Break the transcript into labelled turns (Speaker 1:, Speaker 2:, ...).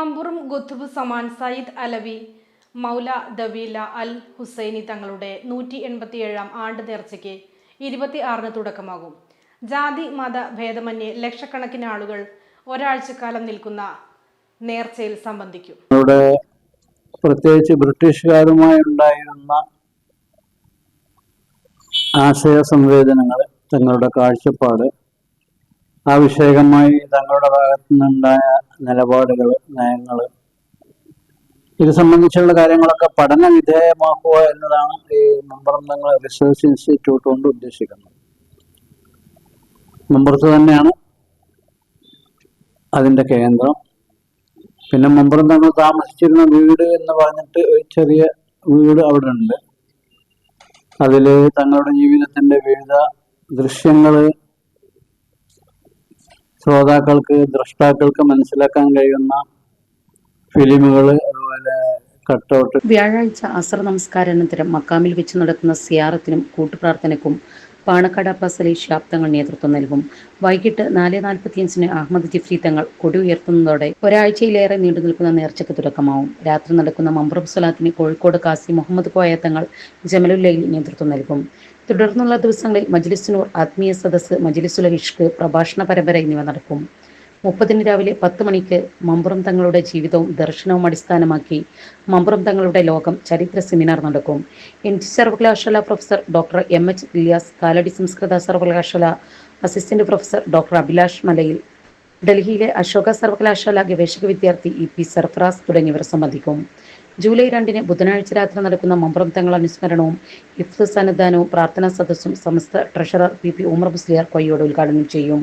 Speaker 1: മമ്പുറും ഗുത്തുബ് സമാൻ സയ്യിദ് അലവി മൗല ദവീല അൽ ഹുസൈനി തങ്ങളുടെ നൂറ്റി എൺപത്തിയേഴാം ആണ്ട് നേർച്ചയ്ക്ക് ഇരുപത്തി ആറിന് തുടക്കമാകും. ജാതി മത ഭേദമന്യേ ലക്ഷക്കണക്കിന് ആളുകൾ ഒരാഴ്ചക്കാലം നിൽക്കുന്ന നേർച്ചയിൽ സംബന്ധിക്കും.
Speaker 2: പ്രത്യേകിച്ച് ബ്രിട്ടീഷുകാരുമായി ഉണ്ടായിരുന്ന ആശയ സംവേദനങ്ങൾ തങ്ങളുടെ കാഴ്ചപ്പാട് ആ വിഷയകമായി തങ്ങളുടെ ഭാഗത്തു നിന്നുണ്ടായ നിലപാടുകൾ നയങ്ങൾ ഇത് സംബന്ധിച്ചുള്ള കാര്യങ്ങളൊക്കെ പഠന വിധേയമാക്കുക എന്നതാണ് ഈ മമ്പറന്തങ്ങൾ റിസർച്ച് ഇൻസ്റ്റിറ്റ്യൂട്ട് കൊണ്ട് ഉദ്ദേശിക്കുന്നത്. മമ്പറത്ത് തന്നെയാണ് അതിന്റെ കേന്ദ്രം. പിന്നെ മമ്പറം തങ്ങൾ താമസിച്ചിരുന്ന വീട് എന്ന് പറഞ്ഞിട്ട് ഒരു ചെറിയ വീട് അവിടെ ഉണ്ട് അതിൽ തങ്ങളുടെ ജീവിതത്തിന്റെ വിവിധ ദൃശ്യങ്ങൾ ശ്രോതാക്കൾക്ക് ദ്രഷ്ടാക്കൾക്ക് മനസ്സിലാക്കാൻ കഴിയുന്ന ഫിലിമുകൾ അതുപോലെ കട്ടൗട്ട്
Speaker 3: വ്യാഴാഴ്ച അസർ നമസ്കാരാനന്തരം മക്കാമിൽ വെച്ച് നടക്കുന്ന സിയാറത്തിനും കൂട്ടുപ്രാർത്ഥനയ്ക്കും പാണക്കാട് അബ്ബാസ് അലി ഷിഹാബ് തങ്ങൾ നേതൃത്വം നൽകും. വൈകിട്ട് നാല് നാൽപ്പത്തിയഞ്ചിന് അഹമ്മദ് ജിഫ്രി തങ്ങൾ കൊടി ഉയർത്തുന്നതോടെ ഒരാഴ്ചയിലേറെ നീണ്ടു നിൽക്കുന്ന നേർച്ചയ്ക്ക് തുടക്കമാവും. രാത്രി നടക്കുന്ന മമ്പ്രബ് സ്വലാത്തിന് കോഴിക്കോട് കാസി മുഹമ്മദ് കോയ തങ്ങൾ ജമലുല്ലയിൽ നേതൃത്വം നൽകും. തുടർന്നുള്ള ദിവസങ്ങളിൽ മജ്ലിസിനൂർ ആത്മീയ സദസ്സ് മജ്ലിസുല ഇഷ്ക് പ്രഭാഷണ പരമ്പര എന്നിവ നടക്കും. മുപ്പതിന് രാവിലെ പത്ത് മണിക്ക് മമ്പുറം തങ്ങളുടെ ജീവിതവും ദർശനവും അടിസ്ഥാനമാക്കി മമ്പുറം തങ്ങളുടെ ലോകം ചരിത്ര സെമിനാർ നടക്കും. എൻ ജി സർവകലാശാല professor doctor M H Iliyas Kalady സംസ്കൃത സർവകലാശാല അസിസ്റ്റന്റ് പ്രൊഫസർ ഡോക്ടർ അഭിലാഷ് മലയിൽ ഡൽഹിയിലെ അശോക സർവകലാശാല ഗവേഷക വിദ്യാർത്ഥി ഇ പി സർഫറാസ് തുടങ്ങിയവർ സംബന്ധിക്കും. ജൂലൈ രണ്ടിന് ബുധനാഴ്ച രാത്രി നടക്കുന്ന മമ്പുറം തങ്ങൾ അനുസ്മരണവും ഇഫ്ത് സന്നദ്ധാനവും പ്രാർത്ഥനാ സദസ്സും Samastha treasurer P P Umar Musliyar Koyyode ഉദ്ഘാടനം ചെയ്യും.